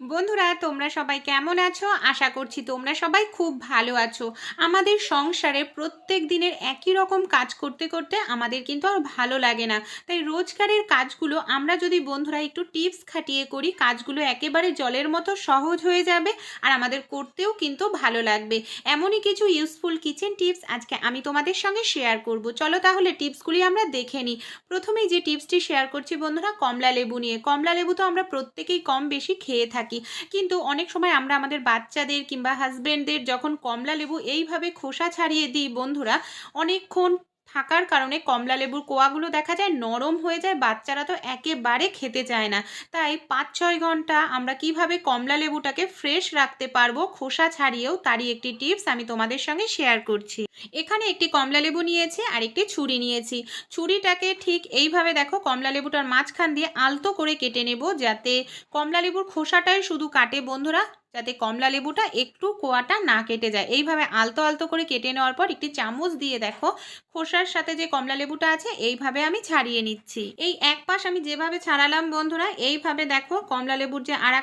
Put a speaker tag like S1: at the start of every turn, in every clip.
S1: বন্ধুরা, তোমরা সবাই কেমন আছো? আশা করছি তোমরা সবাই খুব ভালো আছো। আমাদের সংসারে প্রত্যেক দিনের একই রকম কাজ করতে করতে আমাদের কিন্তু আর ভালো লাগে না। তাই রোজগারের কাজগুলো আমরা যদি বন্ধুরা একটু টিপস খাটিয়ে করি, কাজগুলো একেবারে জলের মতো সহজ হয়ে যাবে আর আমাদের করতেও কিন্তু ভালো লাগবে। এমনই কিছু ইউজফুল কিচেন টিপস আজকে আমি তোমাদের সঙ্গে শেয়ার করব। চলো তাহলে টিপসগুলি আমরা দেখে নিই। প্রথমেই যে টিপসটি শেয়ার করছি বন্ধুরা, কমলা লেবু নিয়ে। কমলা লেবু তো আমরা প্রত্যেকেই কম বেশি খেয়ে থাকি। কিন্তু অনেক সময় আমরা আমাদের বাচ্চাদের কিংবা হাজব্যান্ডদের যখন কমলা লেবু এইভাবে খোসা ছাড়িয়ে দিই বন্ধুরা, অনেকক্ষণ থাকার কারণে কমলা লেবুর কোয়াগুলো দেখা যায় নরম হয়ে যায়, বাচ্চারা তো একেবারে খেতে চায় না। তাই পাঁচ ছয় ঘণ্টা আমরা কীভাবে কমলা লেবুটাকে ফ্রেশ রাখতে পারব খোসা ছাড়িয়েও তারই একটি টিপস আমি তোমাদের সঙ্গে শেয়ার করছি। এখানে একটি কমলা লেবু নিয়েছি আর একটি ছুরি নিয়েছি। ছুরিটাকে ঠিক এইভাবে দেখো কমলা লেবুটার মাঝখান দিয়ে আলতো করে কেটে নেব যাতে কমলা লেবুর খোসাটাই শুধু কাটে। বন্ধুরা যাতে কমলা লেবুটা একটু কোয়াটা না কেটে যায়। এইভাবে আলতো আলতো করে কেটে নেওয়ার পর একটি চামচ দিয়ে দেখো, খোসার সাথে যে কমলা লেবুটা আছে, এইভাবে আমি ছাড়িয়ে নিচ্ছি। এই এক পাশ আমি যেভাবে ছাড়ালাম বন্ধুরা, এইভাবে দেখো কমলা লেবুর যে আর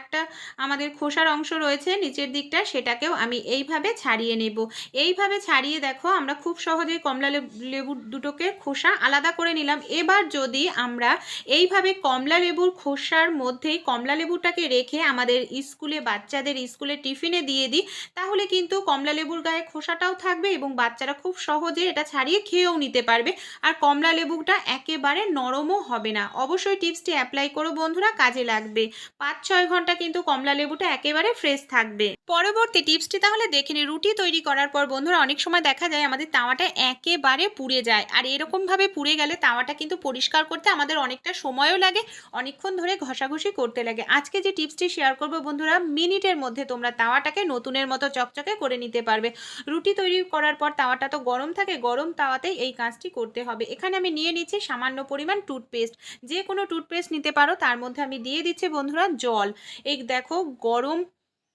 S1: আমাদের খোসার অংশ রয়েছে নিচের দিকটা, সেটাকেও আমি এইভাবে ছাড়িয়ে নেব। এইভাবে ছাড়িয়ে দেখো, আমরা খুব সহজেই কমলা লেবু দুটোকে খোসা আলাদা করে নিলাম। এবার যদি আমরা এইভাবে কমলা লেবুর খোসার মধ্যেই কমলা লেবুটাকে রেখে আমাদের স্কুলে বাচ্চাদের স্কুলে টিফিনে দিয়ে দিই, তাহলে কিন্তু কমলা লেবুর গায়ে খোসাটাও থাকবে এবং বাচ্চারা খুব সহজে এটা ছাড়িয়ে খেয়েও নিতে পারবে। আর কমলা লেবুটা একেবারে নরমও হবে না। অবশ্যই টিপসটি অ্যাপ্লাই করো বন্ধুরা, কাজে লাগবে। পাঁচ, ছয় ঘণ্টা কিন্তু কমলা লেবুটা একেবারে ফ্রেশ থাকবে। পরবর্তী টিপসটি তাহলে দেখে নিই রুটি তৈরি করার পর বন্ধুরা অনেক সময় দেখা যায় আমাদের তাওয়াটা একেবারে পুড়ে যায়। আর এরকমভাবে পুড়ে গেলে তাওয়াটা কিন্তু পরিষ্কার করতে আমাদের অনেকটা সময়ও লাগে, অনেকক্ষণ ধরে ঘষাঘষি করতে লাগে। আজকে যে টিপসটি শেয়ার করব বন্ধুরা, মিনিটের মধ্যে তোমরা তাওয়াটাকে নতুনের মতো চকচকে করে নিতে পারবে। রুটি তৈরি করার পর তাওয়াটা তো গরম থাকে, গরম তাওয়াতেই এই কাজটি করতে হবে। এখানে আমি নিয়ে নিচ্ছি সামান্য পরিমাণ টুথপেস্ট। যে কোনো টুথপেস্ট নিতে পারো, তার মধ্যে আমি দিয়ে দিচ্ছি বন্ধুরা জল। এই দেখো, গরম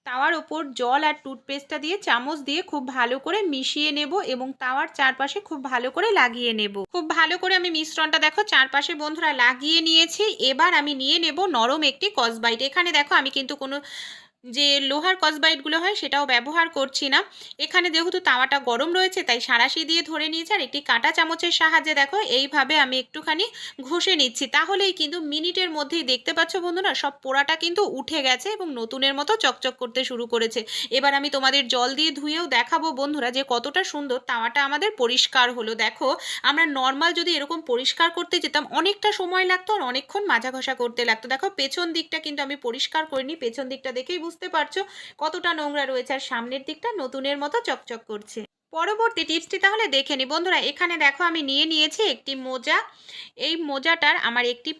S1: তাওয়ার ওপর জল আর টুথপেস্টটা দিয়ে চামচ দিয়ে খুব ভালো করে মিশিয়ে নেব এবং তাওয়ার চারপাশে খুব ভালো করে লাগিয়ে নেব। খুব ভালো করে আমি মিশ্রণটা দেখো, চারপাশে বন্ধুরা লাগিয়ে নিয়েছি। এবার আমি নিয়ে নেব নরম একটি কসবাইট। এখানে দেখো, আমি কিন্তু কোনো যে লোহার কসবাইটগুলো হয় সেটাও ব্যবহার করছি না। এখানে যেহেতু তাওয়াটা গরম রয়েছে, তাই সাঁড়াশি দিয়ে ধরে নিয়েছি আর একটি কাঁটা চামচের সাহায্যে দেখো এইভাবে আমি একটুখানি ঘষে নিচ্ছি। তাহলেই কিন্তু মিনিটের মধ্যেই দেখতে পাচ্ছ বন্ধুরা, সব পোড়াটা কিন্তু উঠে গেছে এবং নতুনের মতো চকচক করতে শুরু করেছে। এবার আমি তোমাদের জল দিয়ে ধুয়েও দেখাবো বন্ধুরা যে কতটা সুন্দর তাওয়াটা আমাদের পরিষ্কার হলো। দেখো, আমরা নর্মাল যদি এরকম পরিষ্কার করতে যেতাম, অনেকটা সময় লাগতো আর অনেকক্ষণ মাজা ঘষা করতে লাগতো। দেখো, পেছন দিকটা কিন্তু আমি পরিষ্কার করিনি, পেছন দিকটা দেখেই বুঝতে পারছ কতটা নোংরা রয়েছে আর সামনের দিকটা নতুনের মতো চকচক করছে। পরবর্তী টিপসটি তাহলে দেখে নি। বন্ধুরা, এখানে দেখো আমি নিয়ে নিয়েছি একটি মোজা। এই মোজাটার আমার একটি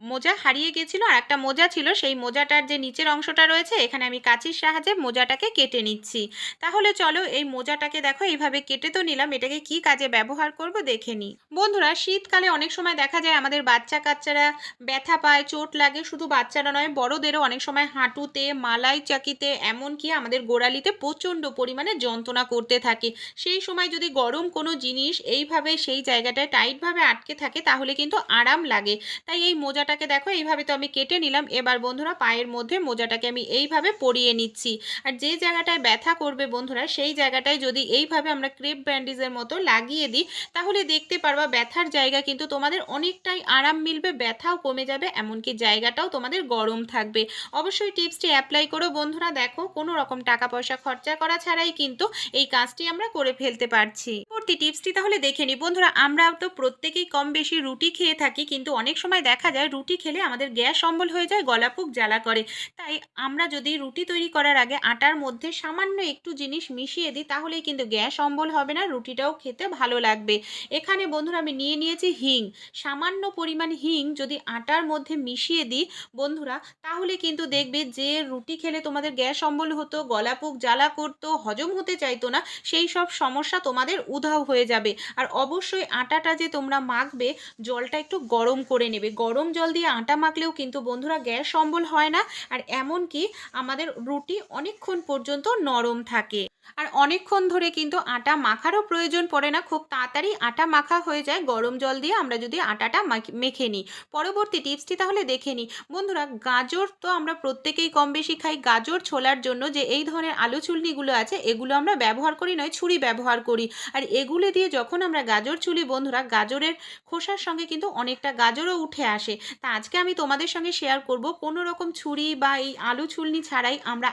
S1: মোজা হারিয়ে গেছিল আর একটা মোজা ছিল। সেই মোজাটার যে নিচের অংশটা রয়েছে, এখানে আমি কাঁচির সাহায্যে মোজাটাকে কেটে নিচ্ছি। তাহলে চলো এই মোজাটাকে দেখো, এইভাবে কেটে তো নিলাম, এটাকে কি কাজে ব্যবহার করব দেখে নিই। বন্ধুরা, শীতকালে অনেক সময় দেখা যায় আমাদের বাচ্চা কাচ্চারা ব্যথা পায়, চোট লাগে। শুধু বাচ্চারা নয়, বড়দেরও অনেক সময় হাঁটুতে, মালাই চাকিতে, এমনকি আমাদের গোড়ালিতে প্রচণ্ড পরিমাণে যন্ত্রণা করতে থাকে। সেই সময় যদি গরম কোনো জিনিস এইভাবে সেই জায়গাটায় টাইটভাবে আটকে থাকে, তাহলে কিন্তু আরাম লাগে। তাই এই মোজাটাকে দেখো, এইভাবে তো আমি কেটে নিলাম। এবার বন্ধুরা, পায়ের মধ্যে মোজাটাকে আমি এইভাবে পরিয়ে নিচ্ছি। আর যে জায়গাটায় ব্যথা করবে বন্ধুরা, সেই জায়গাটায় যদি এইভাবে আমরা ক্রেপ ব্যান্ডেজের মতো লাগিয়ে দিই, তাহলে দেখতে পারবা ব্যথার জায়গা কিন্তু তোমাদের অনেকটাই আরাম মিলবে, ব্যথাও কমে যাবে, এমনকি জায়গাটাও তোমাদের গরম থাকবে। অবশ্যই টিপসটি অ্যাপ্লাই করো বন্ধুরা, দেখো, কোনো রকম টাকা পয়সা খরচা করা ছাড়াই কিন্তু এই কাজটি আমরা করে ফেলতে পারছি। পরবর্তী টিপসটি তাহলে দেখে নিই। বন্ধুরা আমরা তো প্রত্যেকেই কম বেশি রুটি খেয়ে থাকি, কিন্তু অনেক সময় দেখা যায় রুটি খেলে আমাদের গ্যাস অম্বল হয়ে যায় গলাপুক জ্বালা করে। তাই আমরা যদি রুটি তৈরি করার আগে আটার মধ্যে সামান্য একটু জিনিস মিশিয়ে দিই, তাহলেই কিন্তু গ্যাস অম্বল হবে না, রুটিটাও খেতে ভালো লাগবে। এখানে বন্ধুরা আমি নিয়ে নিয়েছি হিং। সামান্য পরিমাণ হিং যদি আটার মধ্যে মিশিয়ে দিই বন্ধুরা, তাহলে কিন্তু দেখবে যে রুটি খেলে তোমাদের গ্যাস অম্বল হতো গলাপুক জ্বালা করতো, হজম হতে চাইতো না, সেই সব সমস্যা তোমাদের উধাও হয়ে যাবে। আর অবশ্যই আটাটা যে তোমরা মাখবে, জলটা একটু গরম করে নেবে। গরম জল জল দিয়ে আটা মাখলেও কিন্তু বন্ধুরা গ্যাস অম্বল হয় না। আর এমনকি আমাদের রুটি অনেকক্ষণ পর্যন্ত নরম থাকে। আর অনেকক্ষণ ধরে কিন্তু আটা মাখারও প্রয়োজন পড়ে না। খুব তাড়াতাড়ি আটা মাখা হয়ে যায়। গরম জল দিয়ে আমরা যদি আটাটা মেখে নিই। পরবর্তী টিপসটি তাহলে দেখে নিই। বন্ধুরা, গাজর তো আমরা প্রত্যেকেই কম বেশি খাই। গাজর ছোলার জন্য যে এই ধরনের আলু চুলনিগুলো আছে, এগুলো আমরা ব্যবহার করি নয়, ছুরি ব্যবহার করি। আর এগুলো দিয়ে যখন আমরা গাজর চুলি, বন্ধুরা, গাজরের খোসার সঙ্গে কিন্তু অনেকটা গাজরও উঠে আসে। তা আজকে আমি তোমাদের সঙ্গে শেয়ার করব। কোনো রকম ছুরি বা এই আলু ছুলনি ছাড়াই আমরা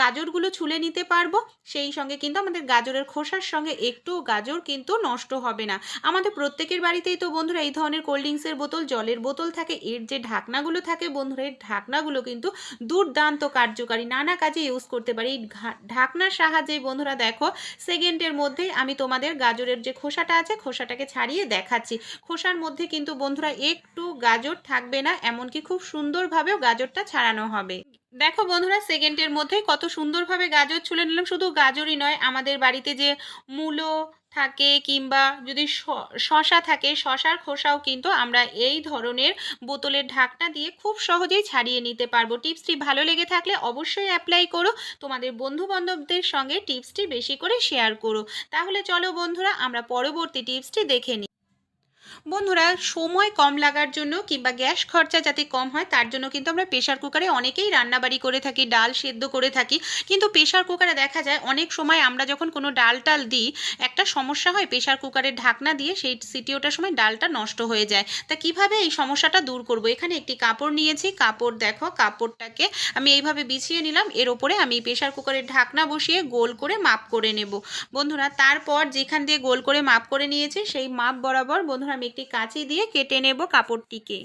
S1: গাজরগুলো ছুলে নিতে পারব। সেই সঙ্গে কিন্তু আমাদের গাজরের খোসার সঙ্গে একটু গাজর কিন্তু নষ্ট হবে না। আমাদের প্রত্যেকের বাড়িতেই তো বন্ধুরা এই ধরনের কোল্ড ড্রিঙ্কসের বোতল, জলের বোতল থাকে, এর যে ঢাকনাগুলো থাকে বন্ধুরা এর ঢাকনাগুলো কিন্তু দুর্দান্ত কার্যকারী, নানা কাজে ইউজ করতে পারি। এই ঢাকনার সাহায্যে বন্ধুরা দেখো সেকেন্ডের মধ্যেই আমি তোমাদের গাজরের যে খোসাটা আছে, খোসাটাকে ছাড়িয়ে দেখাচ্ছি। খোসার মধ্যে কিন্তু বন্ধুরা একটু গাজর থাকবে না, এমনকি খুব সুন্দরভাবেও গাজরটা ছাড়ানো হবে। দেখো বন্ধুরা সেকেন্ডের মধ্যে কত সুন্দরভাবে গাজর ছুলে নিলাম। শুধু গাজরই নয়, আমাদের বাড়িতে যে মূলো থাকে কিংবা যদি শশা থাকে, শশার খোসাও কিন্তু আমরা এই ধরনের বোতলের ঢাকনা দিয়ে খুব সহজেই ছাড়িয়ে নিতে পারব। টিপসটি ভালো লেগে থাকলে অবশ্যই অ্যাপ্লাই করো। তোমাদের বন্ধু বান্ধবদের সঙ্গে টিপসটি বেশি করে শেয়ার করো। তাহলে চলো বন্ধুরা, আমরা পরবর্তী টিপসটি দেখে নিই বন্ধুরা, সময় কম লাগার জন্য কিংবা গ্যাস খরচা যাতে কম হয়, তার জন্য কিন্তু আমরা প্রেশার কুকারে অনেকেই রান্নাবাড়ি করে থাকি, ডাল সেদ্ধ করে থাকি। কিন্তু প্রেশার কুকারে দেখা যায়, অনেক সময় আমরা যখন কোনো ডাল টাল দিই, একটা সমস্যা হয় প্রেশার কুকারের ঢাকনা দিয়ে সেই সিটি ওঠার সময় ডালটা নষ্ট হয়ে যায়। তা কীভাবে এই সমস্যাটা দূর করব? এখানে একটি কাপড় নিয়েছি, কাপড় দেখো, কাপড়টাকে আমি এইভাবে বিছিয়ে নিলাম, এর ওপরে আমি প্রেশার কুকারের ঢাকনা বসিয়ে গোল করে মাপ করে নেব। বন্ধুরা, তারপর যেখান দিয়ে গোল করে মাপ করে নিয়েছি, সেই মাপ বরাবর বন্ধুরা একটি কাঁচি দিয়ে কেটে নেব কাপড়টিকে।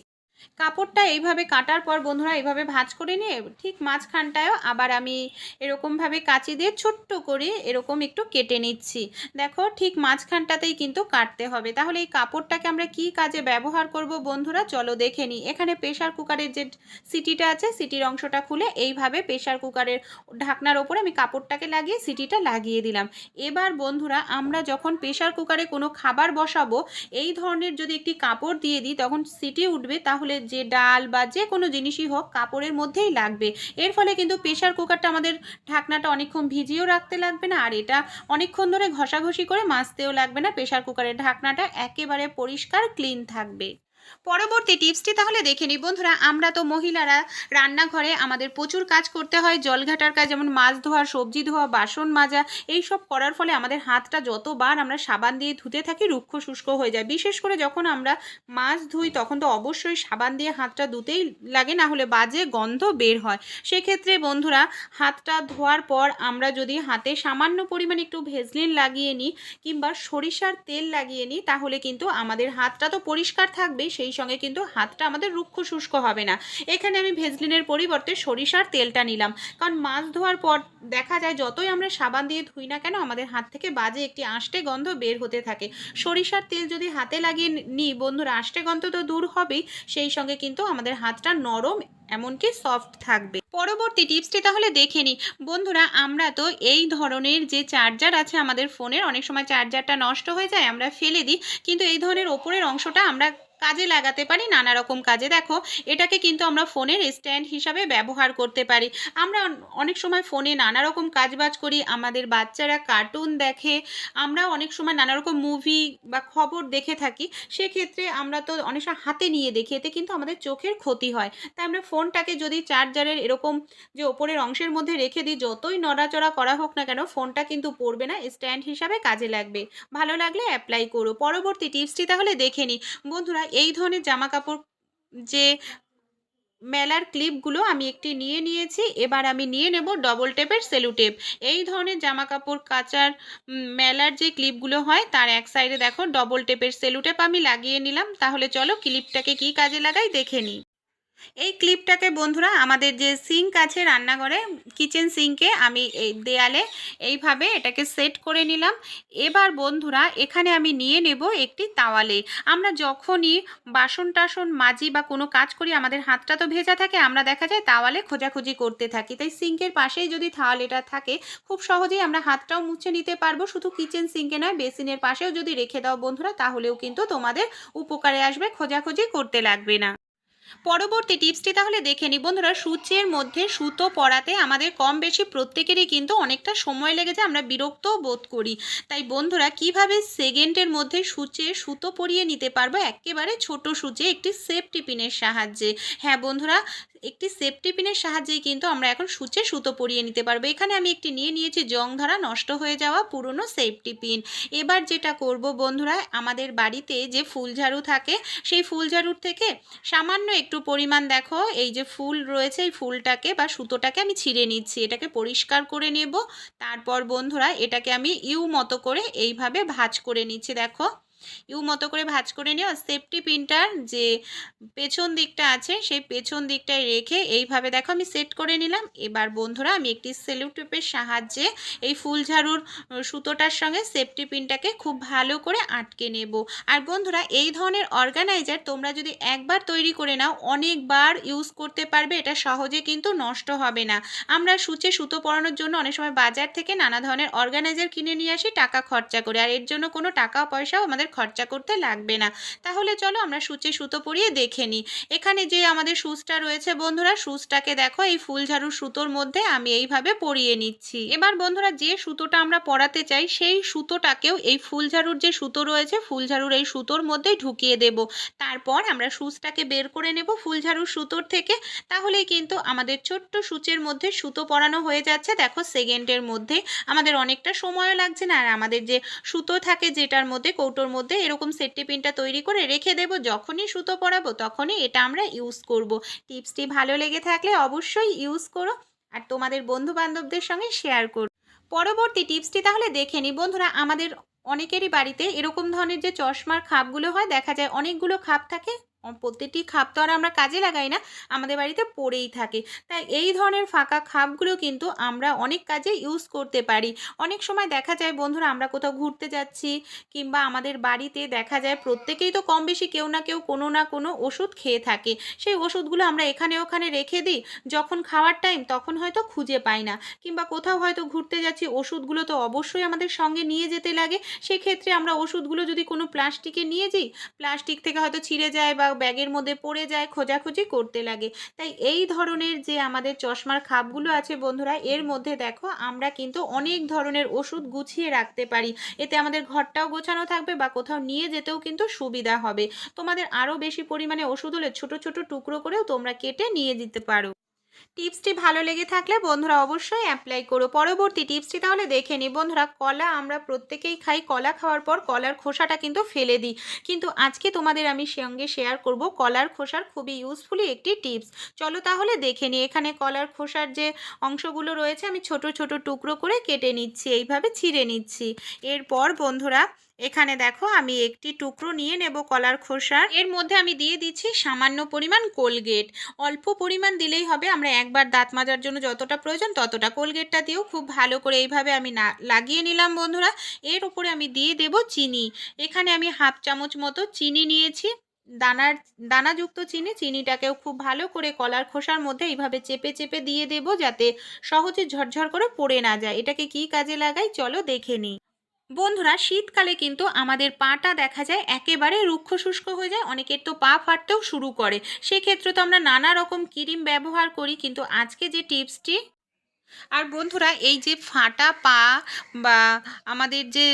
S1: কাপড়টা এইভাবে কাটার পর বন্ধুরা এইভাবে ভাঁজ করে নিয়ে ঠিক মাঝখানটায়ও আবার আমি এরকমভাবে কাঁচি দিয়ে ছোট্ট করে এরকম একটু কেটে নিচ্ছি। দেখো ঠিক মাঝখানটাতেই কিন্তু কাটতে হবে। তাহলে এই কাপড়টাকে আমরা কি কাজে ব্যবহার করব বন্ধুরা? চলো দেখে নিই। এখানে প্রেশার কুকারের যে সিটিটা আছে, সিটির অংশটা খুলে এইভাবে প্রেশার কুকারের ঢাকনার ওপরে আমি কাপড়টাকে লাগিয়ে সিটিটা লাগিয়ে দিলাম। এবার বন্ধুরা আমরা যখন প্রেশার কুকারে কোনো খাবার বসাবো, এই ধরনের যদি একটি কাপড় দিয়ে দিই, তখন সিটি উঠবে, তাহলে যে ডাল বা যে কোনো জিনিসই হোক কাপড়ের মধ্যেই লাগবে। এর ফলে কিন্তু প্রেশার কুকারটা আমাদের ঢাকনাটা অনেকক্ষণ ভিজিয়েও রাখতে লাগবে না, আর এটা অনেকক্ষণ ধরে ঘষাঘষি করে মাজতেও লাগবে না। প্রেশার কুকারের ঢাকনাটা একেবারে পরিষ্কার, ক্লিন থাকবে। পরবর্তী টিপসটি তাহলে দেখে নিই। বন্ধুরা, আমরা তো মহিলারা রান্নাঘরে আমাদের প্রচুর কাজ করতে হয়। জল ঘাটার কাজ যেমন মাছ ধোয়া, সবজি ধোয়া, বাসন মাজা এই সব করার ফলে আমাদের হাতটা যতবার আমরা সাবান দিয়ে ধুতে থাকি, রুক্ষ শুষ্ক হয়ে যায়। বিশেষ করে যখন আমরা মাছ ধুই, তখন তো অবশ্যই সাবান দিয়ে হাতটা ধুতেই লাগে, না হলে বাজে গন্ধ বের হয়। সেক্ষেত্রে বন্ধুরা, হাতটা ধোয়ার পর আমরা যদি হাতে সামান্য পরিমাণে একটু ভেজলিন লাগিয়ে নিই কিংবা সরিষার তেল লাগিয়ে নিই, তাহলে কিন্তু আমাদের হাতটা তো পরিষ্কার থাকবে সেই সঙ্গে কিন্তু হাতটা আমাদের রুক্ষ শুষ্ক হবে না। এখানে আমি ভেজলিনের পরিবর্তে সরিষার তেলটা নিলাম। কারণ মাছ ধোয়ার পর দেখা যায় যতই আমরা সাবান দিয়ে ধুই না কেন, আমাদের হাত থেকে বাজে একটি আষ্টে গন্ধ বের হতে থাকে। সরিষার তেল যদি হাতে লাগিয়ে নিই, বন্ধুরা, আষ্টে গন্ধ তো দূর হবেই। সেই সঙ্গে কিন্তু আমাদের হাতটা নরম, এমনকি সফট থাকবে। পরবর্তী টিপসটি তাহলে দেখে নিই বন্ধুরা, আমরা তো এই ধরনের যে চার্জার আছে আমাদের ফোনের, অনেক সময় চার্জারটা নষ্ট হয়ে যায়, আমরা ফেলে দিই। কিন্তু এই ধরনের ওপরের অংশটা আমরা কাজে লাগাতে পারি নানা রকম কাজে। দেখো, এটাকে কিন্তু আমরা ফোনের স্ট্যান্ড হিসাবে ব্যবহার করতে পারি। আমরা অনেক সময় ফোনে নানা রকম কাজবাজ করি, আমাদের বাচ্চারা কার্টুন দেখে, আমরা অনেক সময় নানা রকম মুভি বা খবর দেখে থাকি, সেক্ষেত্রে আমরা তো অনেক সময় হাতে নিয়ে দেখি, এতে কিন্তু আমাদের চোখের ক্ষতি হয়। তাই আমরা ফোনটাকে যদি চার্জারের এরকম যে ওপরের অংশের মধ্যে রেখে দিই, যতই নড়াচড়া করা হোক না কেন, ফোনটা কিন্তু পড়বে না, স্ট্যান্ড হিসাবে কাজে লাগবে। ভালো লাগলে অ্যাপ্লাই করো। পরবর্তী টিপসটি তাহলে দেখে নিই। বন্ধুরা এই ধরনের জামা কাপড় যে মেলার ক্লিপগুলো আমি একটি নিয়ে নিয়েছি, এবার আমি নিয়ে নেব ডবল টেপের সেলু টেপ এই ধরনের জামা কাপড় কাচার মেলার যে ক্লিপগুলো হয়, তার এক সাইডে দেখো ডবল টেপের সেলু টেপ আমি লাগিয়ে নিলাম। তাহলে চলো ক্লিপটাকে কি কাজে লাগাই দেখে নিই। এই ক্লিপটাকে বন্ধুরা আমাদের যে সিঙ্ক আছে রান্নাঘরে, কিচেন সিঙ্কে, আমি এই দেয়ালে এইভাবে এটাকে সেট করে নিলাম। এবার বন্ধুরা এখানে আমি নিয়ে নেব একটি তাওয়ালে। আমরা যখনই বাসন টাসন মাজি বা কোনো কাজ করি, আমাদের হাতটা তো ভেজা থাকে, আমরা দেখা যায় তাওয়ালে খোঁজাখুঁজি করতে থাকি। তাই সিঙ্কের পাশেই যদি তাওয়ালেটা থাকে, খুব সহজেই আমরা হাতটাও মুছে নিতে পারব। শুধু কিচেন সিঙ্কে নয়, বেসিনের পাশেও যদি রেখে দাও বন্ধুরা, তাহলেও কিন্তু তোমাদের উপকারে আসবে, খোঁজাখুঁজি করতে লাগবে না। পরবর্তী টিপসটি তাহলে দেখে নিই। বন্ধুরা, সূচের মধ্যে সুতো পরাতে আমাদের কম বেশি প্রত্যেকেরই কিন্তু অনেকটা সময় লেগে যায়, আমরা বিরক্তও বোধ করি। তাই বন্ধুরা, কীভাবে সেকেন্ডের মধ্যে সূচে সুতো পরিয়ে নিতে পারব? একেবারে ছোট সূচে, একটি সেফটি পিনের সাহায্যে। হ্যাঁ বন্ধুরা একটি সেফটি পিনের সাহায্যেই কিন্তু আমরা এখন সূচে সুতো পরিয়ে নিতে পারব। এখানে আমি একটি নিয়ে নিয়েছি, জং ধরা নষ্ট হয়ে যাওয়া পুরনো সেফটি পিন এবার যেটা করব বন্ধুরা, আমাদের বাড়িতে যে ফুল ঝাড়ু থাকে, সেই ফুল ঝাড়ুর থেকে সামান্য একটু পরিমাণ দেখো, এই যে ফুল রয়েছে, এই ফুলটাকে বা সুতোটাকে আমি ছিঁড়ে নিচ্ছি। এটাকে পরিষ্কার করে নেব, তারপর বন্ধুরা, এটাকে আমি ইউ মতো করে এইভাবে ভাঁজ করে নিচ্ছি, দেখো। ইউ মতো করে ভাঁজ করে নিও। সেফটি পিনটার যে পেছন দিকটা আছে, সেই পেছন দিকটায় রেখে এইভাবে দেখো আমি সেট করে নিলাম। এবার বন্ধুরা আমি একটি সেলুটেপের সাহায্যে এই ফুল ঝাড়ুর সুতোটার সঙ্গে সেফটি পিনটাকে খুব ভালো করে আটকে নেব। আর বন্ধুরা এই ধরনের অর্গানাইজার তোমরা যদি একবার তৈরি করে নাও, অনেকবার ইউজ করতে পারবে, এটা সহজে কিন্তু নষ্ট হবে না। আমরা সূচে সুতো পরানোর জন্য অনেক সময় বাজার থেকে নানা ধরনের অর্গানাইজার কিনে নিয়ে আসি, টাকা খরচা করে। আর এর জন্য কোনো টাকা পয়সাও আমাদের খরচা করতে লাগবে না। তাহলে চলো আমরা সূচে সুতো পরিয়ে দেখে নিই। এখানে যে আমাদের সুচটা রয়েছে বন্ধুরা, সুচটাকে দেখো, এই ফুল ঝাড়ুর সুতোর মধ্যে আমি এইভাবে পরিয়ে নিচ্ছি। এবার বন্ধুরা যে সুতোটা আমরা পরাতে চাই, সেই সুতোটাকেও এই ফুল ঝাড়ুর যে সুতো রয়েছে ফুল ঝাড়ুর এই সুতোর মধ্যেই ঢুকিয়ে দেব। তারপর আমরা সুচটাকে বের করে নেব ফুল ঝাড়ুর সুতোর থেকে। তাহলেই কিন্তু আমাদের ছোট্ট সূচের মধ্যে সুতো পরানো হয়ে যাচ্ছে। দেখো, সেকেন্ডের মধ্যে আমাদের অনেকটা সময়ও লাগছে না। আর আমাদের যে সুতো থাকে, যেটার মধ্যে কৌটোর মধ্যে এরকম সেফটি পিনটা তৈরি করে রেখে দেব। যখনই সুতো পরাবো তখনই এটা আমরা ইউজ করব। টিপসটি ভালো লেগে থাকলে অবশ্যই ইউজ করো আর তোমাদের বন্ধু বান্ধবদের সঙ্গে শেয়ার করো। পরবর্তী টিপসটি তাহলে দেখে নিই। বন্ধুরা, আমাদের অনেকেরই বাড়িতে এরকম ধরনের যে চশমার খাপগুলো হয়, দেখা যায় অনেকগুলো খাপ থাকে। প্রত্যেকটি খাপ তো আর আমরা কাজে লাগাই না, আমাদের বাড়িতে পড়েই থাকে। তাই এই ধরনের ফাঁকা খাপগুলো কিন্তু আমরা অনেক কাজে ইউজ করতে পারি। অনেক সময় দেখা যায়, বন্ধুরা, আমরা কোথাও ঘুরতে যাচ্ছি কিংবা আমাদের বাড়িতে দেখা যায়, প্রত্যেকেই তো কম বেশি কেউ না কেউ কোনো না কোনো ওষুধ খেয়ে থাকে। সেই ওষুধগুলো আমরা এখানে ওখানে রেখে দিই, যখন খাওয়ার টাইম তখন হয়তো খুঁজে পাই না। কিংবা কোথাও হয়তো ঘুরতে যাচ্ছি, ওষুধগুলো তো অবশ্যই আমাদের সঙ্গে নিয়ে যেতে লাগে। সেক্ষেত্রে আমরা ওষুধগুলো যদি কোনো প্লাস্টিকে নিয়ে যাই, প্লাস্টিক থেকে হয়তো ছিঁড়ে যায় বা ব্যাগের মধ্যে পড়ে যায়, খোঁজাখুঁজি করতে লাগে। তাই এই ধরনের যে আমাদের চশমার খাপগুলো আছে বন্ধুরা, এর মধ্যে দেখো আমরা কিন্তু অনেক ধরনের ওষুধ গুছিয়ে রাখতে পারি। এতে আমাদের ঘরটাও গোছানো থাকবে বা কোথাও নিয়ে যেতেও কিন্তু সুবিধা হবে। তোমাদের আরও বেশি পরিমাণে ওষুধ হলে ছোট ছোট টুকরো করেও তোমরা কেটে নিয়ে দিতে পারো। টিপসটি ভালো লেগে থাকলে বন্ধুরা অবশ্যই অ্যাপ্লাই করো। পরবর্তী টিপসটি তাহলে দেখে নিই। বন্ধুরা, কলা আমরা প্রত্যেকেই খাই। কলা খাওয়ার পর কলার খোসাটা কিন্তু ফেলে দিই। কিন্তু আজকে তোমাদের আমি সঙ্গে শেয়ার করব কলার খোসার খুবই ইউজফুলি একটি টিপস চলো তাহলে দেখে নিই। এখানে কলার খোসার যে অংশগুলো রয়েছে, আমি ছোট ছোট টুকরো করে কেটে নিচ্ছি। এইভাবে ছিঁড়ে নিচ্ছি। এরপর বন্ধুরা এখানে দেখো আমি একটি টুকরো নিয়ে নেব কলার খোসার। এর মধ্যে আমি দিয়ে দিচ্ছি সামান্য পরিমাণ কোলগেট। অল্প পরিমাণ দিলেই হবে, আমরা একবার দাঁত মাজার জন্য যতটা প্রয়োজন ততটা কোলগেটটা দিয়েও খুব ভালো করে এইভাবে আমি না, লাগিয়ে নিলাম বন্ধুরা। এর উপরে আমি দিয়ে দেব চিনি। এখানে আমি হাফ চামচ মতো চিনি নিয়েছি। দানার, দানাযুক্ত চিনি, চিনিটাকেও খুব ভালো করে কলার খোসার মধ্যে এইভাবে চেপে চেপে দিয়ে দেব যাতে সহজে ঝরঝর করে পড়ে না যায়। এটাকে কি কাজে লাগাই? চলো দেখে নিই। বন্ধুরা, শীতকালে কিন্তু আমাদের পাটা দেখা যায় একেবারে রুক্ষ শুষ্ক হয়ে যায়। অনেকের তো পা ফাটতেও শুরু করে। সেক্ষেত্রে তো আমরা নানা রকম ক্রিম ব্যবহার করি, কিন্তু আজকে যে টিপসটি আর বন্ধুরা, এই যে ফাটা পা বা আমাদের যে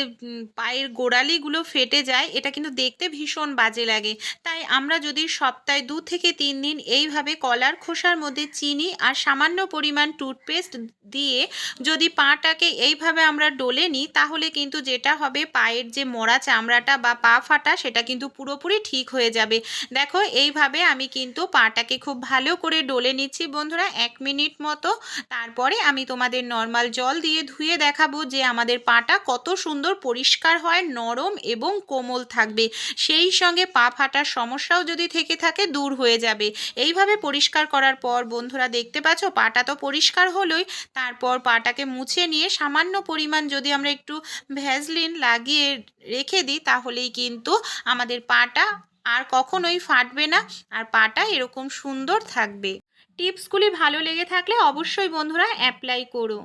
S1: পায়ের গোড়ালিগুলো ফেটে যায়, এটা কিন্তু দেখতে ভীষণ বাজে লাগে। তাই আমরা যদি সপ্তাহে দু থেকে তিন দিন এইভাবে কলার খোসার মধ্যে চিনি আর সামান্য পরিমাণ টুথপেস্ট দিয়ে যদি পাটাকে এইভাবে আমরা ডলে নিই, তাহলে কিন্তু যেটা হবে, পায়ের যে মরা চামড়াটা বা পা ফাটা, সেটা কিন্তু পুরোপুরি ঠিক হয়ে যাবে। দেখো, এইভাবে আমি কিন্তু পাটাকে খুব ভালো করে ডলে নিচ্ছি বন্ধুরা, এক মিনিট মতো। তারপরে আমি তোমাদের নর্মাল জল দিয়ে ধুয়ে দেখাবো যে আমাদের পাটা কত সুন্দর পরিষ্কার হয়, নরম এবং কোমল থাকবে। সেই সঙ্গে পা ফাটার সমস্যাও যদি থেকে থাকে, দূর হয়ে যাবে। এইভাবে পরিষ্কার করার পর বন্ধুরা দেখতে পাচ্ছ, পাটা তো পরিষ্কার হলোই। তারপর পাটাকে মুছে নিয়ে সামান্য পরিমাণ যদি আমরা একটু ভ্যাজলিন লাগিয়ে রেখে দিই, তাহলেই কিন্তু আমাদের পাটা আর কখনোই ফাটবে না। আর পাটা এরকম সুন্দর থাকবে। টিপসগুলি ভালো লেগে থাকলে অবশ্যই বন্ধুরা অ্যাপ্লাই করো।